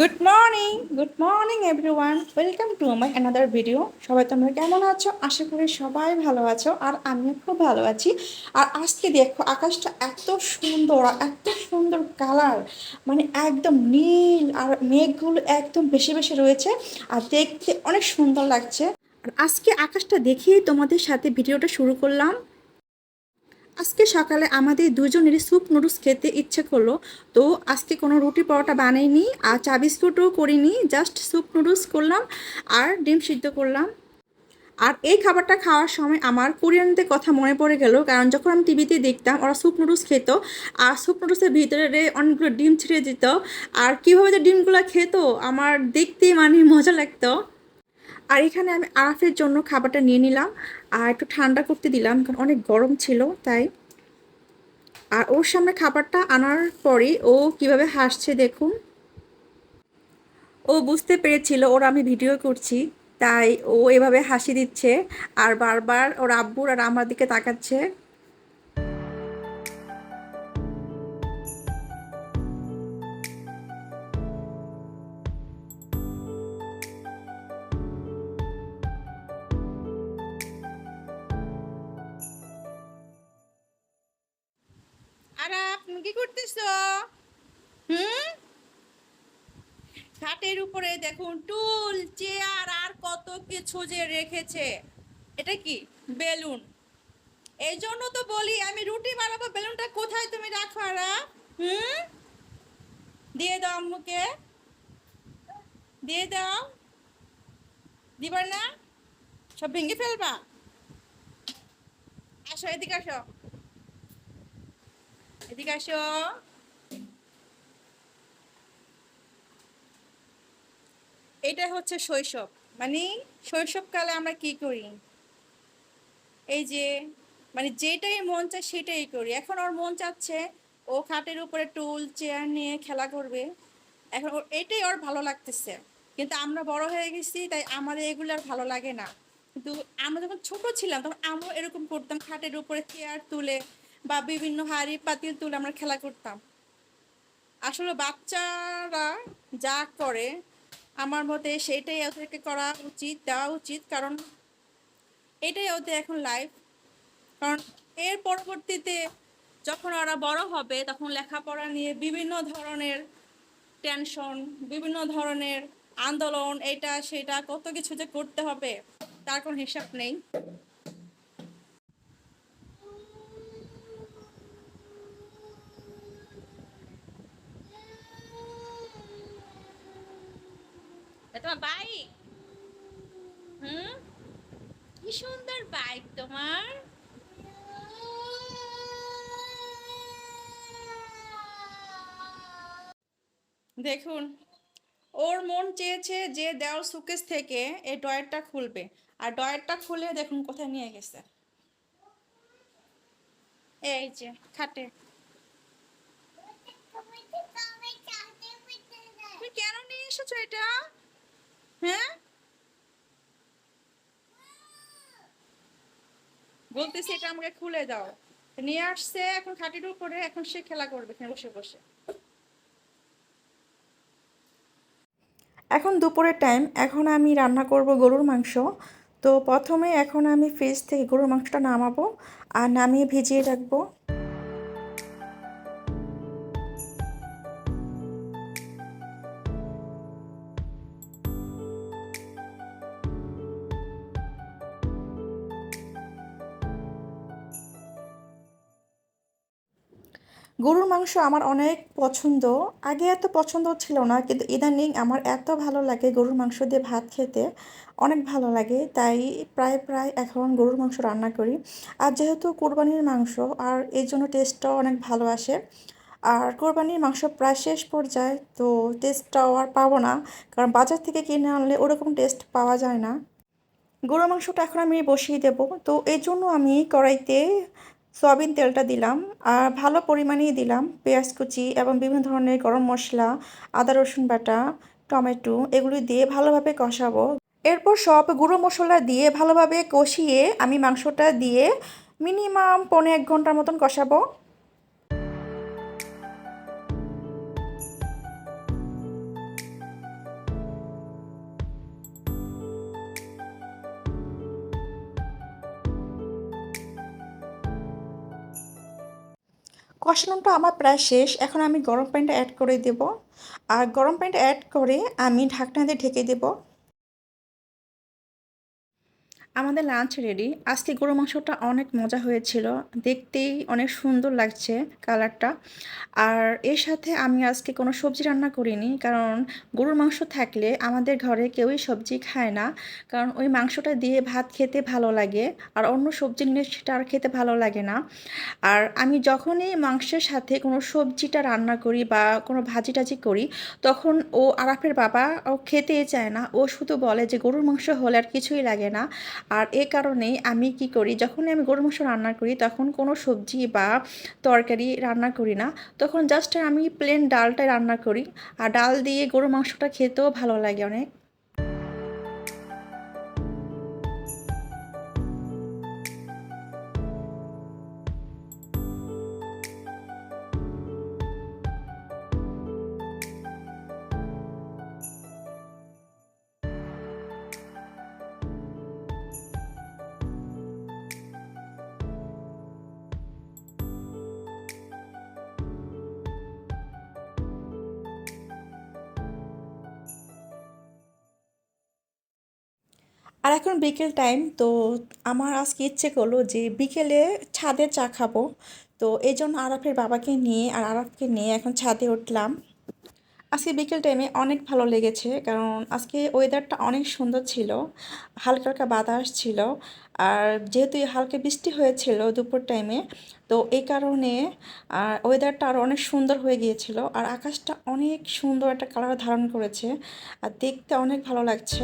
Good morning good morning everyone welcome to my another video সবাই তোমরা কেমন আছো? আশা করি সবাই ভালো আছো আর আমিও খুব ভালো আছি। আর আজকে দেখো, আকাশটা এত সুন্দর এত সুন্দর কালার। মানে একদম নীল আর মেঘগুলো একদম বেশি বেশি রয়েছে আর দেখতে অনেক সুন্দর লাগছে। আর আজকে আকাশটা দেখেই তোমাদের সাথে ভিডিওটা শুরু করলাম। আজকে সকালে আমাদের দুজনেরই স্যুপ নুডলস খেতে ইচ্ছে করল। তো আজকে কোনো রুটি পরোটা বানাইনি, আর চা বিস্কুটও করিনি, জাস্ট স্যুপ নুডলস করলাম আর ডিম সিদ্ধ করলাম। আর এই খাবারটা খাওয়ার সময় আমার কোরিয়ানদের কথা মনে পড়ে গেল, কারণ যখন আমি টিভিতে দেখতাম ওরা স্যুপ নুডলস খেত, আর স্যুপ নুডলসের ভিতরে অনেকগুলো ডিম ছিঁড়ে দিত, আর কীভাবে যে ডিমগুলো খেত, আমার দেখতে মানে মজা লাগতো। আর এখানে আমি আরাফের জন্য খাবারটা নিয়ে নিলাম আর একটু ঠান্ডা করতে দিলাম, কারণ অনেক গরম ছিল, তাই। আর ওর সামনে খাবারটা আনার পরে ও কীভাবে হাসছে দেখুন। ও বুঝতে পেরেছিল, ওর আমি ভিডিও করছি, তাই ও এভাবে হাসি দিচ্ছে আর বারবার ওর আব্বুর আর আমার দিকে তাকাচ্ছে। খাটের উপরে দেখুন টুল, চেয়ার আর কত কিছু যে রেখেছে। এটা কি? বেলুন। এই জন্য তো বলি আমি রুটি বানাবো, বেলুনটা কোথায় তুমি রাখো আরা? হুম? দিয়ে দাও আম্মুকে। দিয়ে দাও। দিবার না? সব ভেঙে ফেলবা? আসো, এদিকে আসো। এদিকে আসো। এটা হচ্ছে শৈশব। মানে শৈশবকালে আমরা কি করি? এই যে মানে যেটাই মন চায় সেটাই করি। এখন ওর মন চাচ্ছে, ও খাটের উপরে টুল, চেয়ার নিয়ে খেলা করবে। এখন ওর, এটাই ওর ভালো লাগতেছে। কিন্তু আমরা বড় হয়ে গেছি, তাই আমাদের এগুলো আর ভালো লাগে না। কিন্তু আমরা যখন ছোট ছিলাম, তখন আমরা এরকম করতাম, খাটের উপরে চেয়ার তুলে বা বিভিন্ন হাড়ি পাতিল তুলে আমরা খেলা করতাম। আসলে বাচ্চারা যা করে আমার মতে সেটাই ওদেরকে করা উচিত, দেওয়া উচিত, কারণ এটাই ওদের এখন লাইফ কারণ এর পরবর্তীতে যখন ওরা বড় হবে, তখন লেখাপড়া নিয়ে বিভিন্ন ধরনের টেনশন বিভিন্ন ধরনের আন্দোলন, এটা, সেটা, কত কিছু যে করতে হবে, তার কোনো হিসাব নেই এটা তোমার বাইক হুম কি সুন্দর বাইক তোমার? দেখুন ওর মন চেয়েছে যে দেওয়াল সুকেস থেকে এই ডয়ারটা খুলবে। আর ডয়ারটা খুলে দেখুন কোথায় নিয়ে গেছে। এই যে খাটে। তুমি কেন নিয়ে এসেছ এটা? হ্যাঁ? বলতেছি, এটা আমাকে খুলে দাও। নিয়ে আসছে, এখন খাটির উপরে, এখন সে খেলা করবে বসে বসে। এখন দুপুরের টাইম এখন আমি রান্না করব গরুর মাংস। তো প্রথমে এখন আমি ফ্রিজ থেকে গরুর মাংসটা নামাবো আর নামিয়ে ভিজিয়ে রাখব। গরুর মাংস আমার অনেক পছন্দ। আগে এত পছন্দ ছিল না, কিন্তু ইদানিং আমার এত ভালো লাগে গরুর মাংস দিয়ে ভাত খেতে, অনেক ভালো লাগে। তাই প্রায় প্রায় এখন গরুর মাংস রান্না করি। আর যেহেতু কোরবানির মাংস, আর এই জন্য টেস্টটাও অনেক ভালো আসে। আর কোরবানির মাংস প্রায় শেষ পর্যায়ে, তো টেস্টটাও আর পাবো না। কারণ বাজার থেকে কিনে আনলে ওরকম টেস্ট পাওয়া যায় না। গরুর মাংসটা এখন আমি বসিয়ে দেবো। তো এই জন্য আমি কড়াইতে সয়াবিন তেলটা দিলাম আর ভালো পরিমাণেই দিলাম, পেঁয়াজ কুচি এবং বিভিন্ন ধরনের গরম মশলা, আদা, রসুন বাটা, টমেটো এগুলি দিয়ে ভালোভাবে কষাবো। এরপর সব গুঁড়ো মশলা দিয়ে ভালোভাবে কষিয়ে আমি মাংসটা দিয়ে মিনিমাম পৌনে এক ঘণ্টার মতন কষাবো। কষানোটা আমার প্রায় শেষ। এখন আমি গরম পানিটা অ্যাড করে দেব। আর গরম পানিটা অ্যাড করে আমি ঢাকনা দিয়ে ঢেকে দেবো। আমাদের লাঞ্চ রেডি আজকে গরু মাংসটা অনেক মজা হয়েছিল। দেখতেই অনেক সুন্দর লাগছে কালারটা আর এর সাথে আমি আজকে কোনো সবজি রান্না করিনি, কারণ গরুর মাংস থাকলে আমাদের ঘরে কেউই সবজি খায় না। কারণ ওই মাংসটা দিয়ে ভাত খেতে ভালো লাগে, আর অন্য সবজি নিলে সেটা আর খেতে ভালো লাগে না। আর আমি যখনই মাংসের সাথে কোনো সবজিটা রান্না করি বা কোনো ভাজি টাজি করি, তখন ও আরাফের বাবা ও খেতেই চায় না। ও শুধু বলে যে গরুর মাংস হলে আর কিছুই লাগে না। আর এ কারণে আমি কি করি, যখনই আমি গরু মাংস রান্না করি, তখন কোনো সবজি বা তরকারি রান্না করি না। তখন জাস্ট আমি প্লেন ডালটাই রান্না করি। আর ডাল দিয়ে গরু মাংসটা খেতেও ভালো লাগে অনেক। আর এখন বিকেল টাইম, তো আমার আজকে ইচ্ছে করল যে বিকেলে ছাদে চা খাব। তো এই জন্য আরাফের বাবাকে নিয়ে আর আরাফকে নিয়ে এখন ছাদে উঠলাম। আজকে বিকেল টাইমে অনেক ভালো লেগেছে, কারণ আজকে ওয়েদারটা অনেক সুন্দর ছিল, হালকা হালকা বাতাস ছিল, আর যেহেতু হালকা বৃষ্টি হয়েছিল দুপুর টাইমে, তো এই কারণে, আর ওয়েদারটা আরও অনেক সুন্দর হয়ে গিয়েছিল, আর আকাশটা অনেক সুন্দর একটা কালার ধারণ করেছে, আর দেখতে অনেক ভালো লাগছে।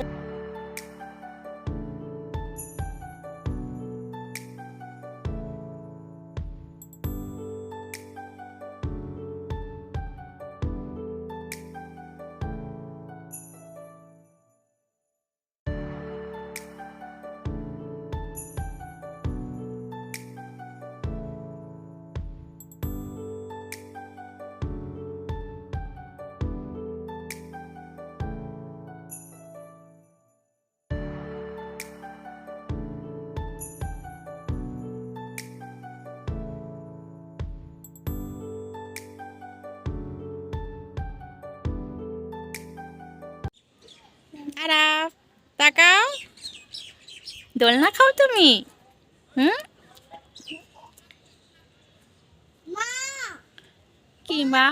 তাকাও দোলনা খাও তুমি। হুম? কি মা?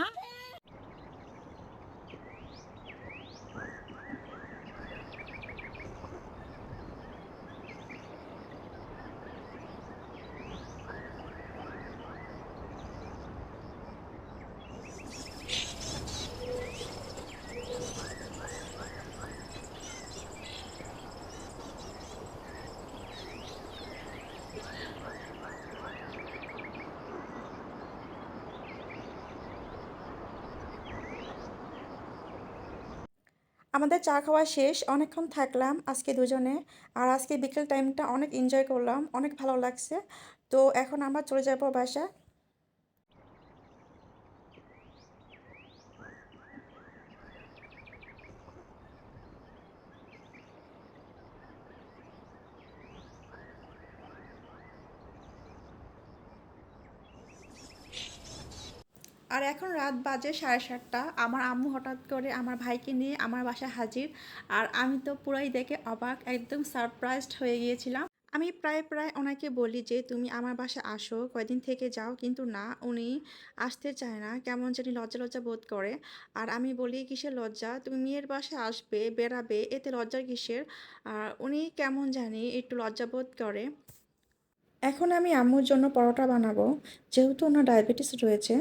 আমাদের চা খাওয়া শেষ, অনেকক্ষণ থাকলাম আজকে দুজনে। আর আজকে বিকেল টাইমটা অনেক এনজয় করলাম, অনেক ভালো লাগছে। তো এখন আমরা চলে যাব বাসায়। আর এখন রাত বাজে সাড়ে সাতটা। আমার আম্মু হঠাৎ করে আমার ভাইকে নিয়ে আমার বাসায় হাজির। আর আমি তো পুরাই দেখে অবাক, একদম সারপ্রাইজড হয়ে গিয়েছিলাম। আমি প্রায় প্রায় ওনাকে বলি যে, তুমি আমার বাসায় আসো, কয়দিন থেকে যাও। কিন্তু না, উনি আসতে চায় না, কেমন জানি লজ্জা লজ্জা বোধ করে। আর আমি বলি, কিসের লজ্জা? তুমি মেয়ের বাসায় আসবে, বেড়াবে, এতে লজ্জার কিসের? আর উনি কেমন জানি একটু লজ্জা বোধ করে। এখন আমি আম্মুর জন্য পরোটা বানাবো। যেহেতু ওনার ডায়াবেটিস রয়েছে,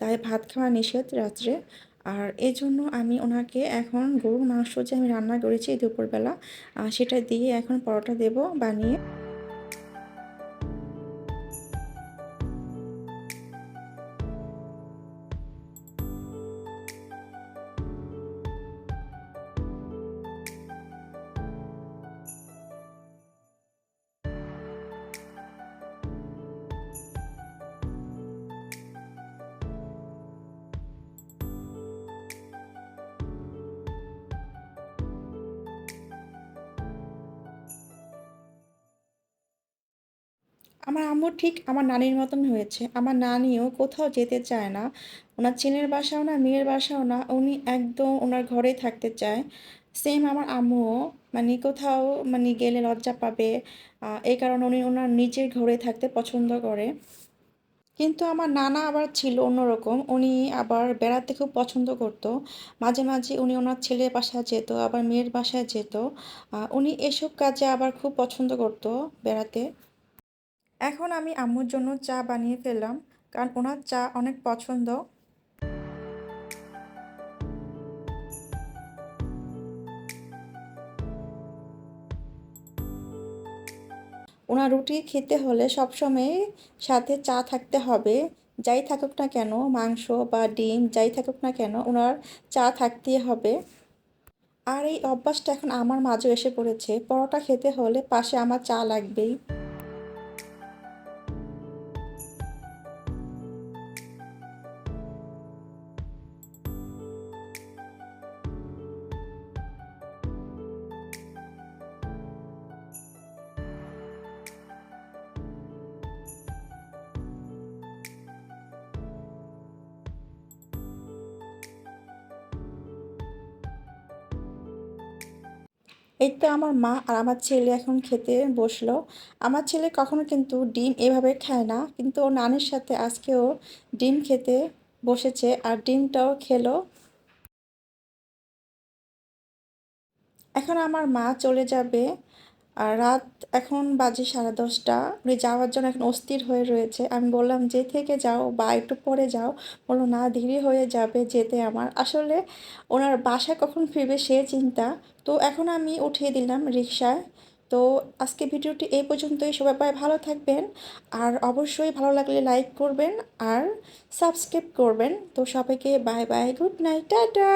তাই ভাত খাওয়া নিষেধ রাত্রে। আর এই জন্য আমি ওনাকে এখন গরুর মাংস যে আমি রান্না করেছি দুপুরবেলা সেটা দিয়ে এখন পরোটা দেব বানিয়ে। আমার আম্মু ঠিক আমার নানির মতন হয়েছে। আমার নানিও কোথাও যেতে চায় না। ওনার ছেলের বাসাও না, মেয়ের বাসাও না, উনি একদম ওনার ঘরেই থাকতে চায়। সেম আমার আম্মুও মানে কোথাও মানে গেলে লজ্জা পাবে এই কারণে উনি ওনার নিজের ঘরে থাকতে পছন্দ করে। কিন্তু আমার নানা আবার ছিল অন্যরকম, উনি আবার বেড়াতে খুব পছন্দ করতো। মাঝে মাঝে উনি ওনার ছেলের বাসায় যেত, আবার মেয়ের বাসায় যেত। উনি এসব কাজে আবার খুব পছন্দ করতো বেড়াতে। এখন আমি আম্মুর জন্য চা বানিয়ে ফেললাম, কারণ ওনার চা অনেক পছন্দ। ওনার রুটি খেতে হলে সবসময় সাথে চা থাকতে হবে। যাই থাকুক না কেন, মাংস বা ডিম, যাই থাকুক না কেন, ওনার চা থাকতেই হবে। আর এই অভ্যাসটা এখন আমার মাঝেও এসে পড়েছে। পরোটা খেতে হলে পাশে আমার চা লাগবেই। এই আমার মা আর আমার ছেলে এখন খেতে বসল। আমার ছেলে কখনো কিন্তু ডিম এভাবে খায় না, কিন্তু ও নানির সাথে আজকেও ডিম খেতে বসেছে আর ডিমটাও খেলো। এখন আমার মা চলে যাবে। আর রাত এখন বাজে সাড়ে দশটা। উনি যাওয়ার জন্য এখন অস্থির হয়ে রয়েছে। আমি বললাম, যে থেকে যাও বা একটু পরে যাও। বলল, না, দেরি হয়ে যাবে যেতে আমার। আসলে ওনার বাসায় কখন ফিরবে সে চিন্তা। তো এখন আমি উঠিয়ে দিলাম রিক্সায় তো আজকে ভিডিওটি এই পর্যন্তই। সবাই পায় ভালো থাকবেন। আর অবশ্যই ভালো লাগলে লাইক করবেন আর সাবস্ক্রাইব করবেন। তো সবাইকে bye bye, good night, tata!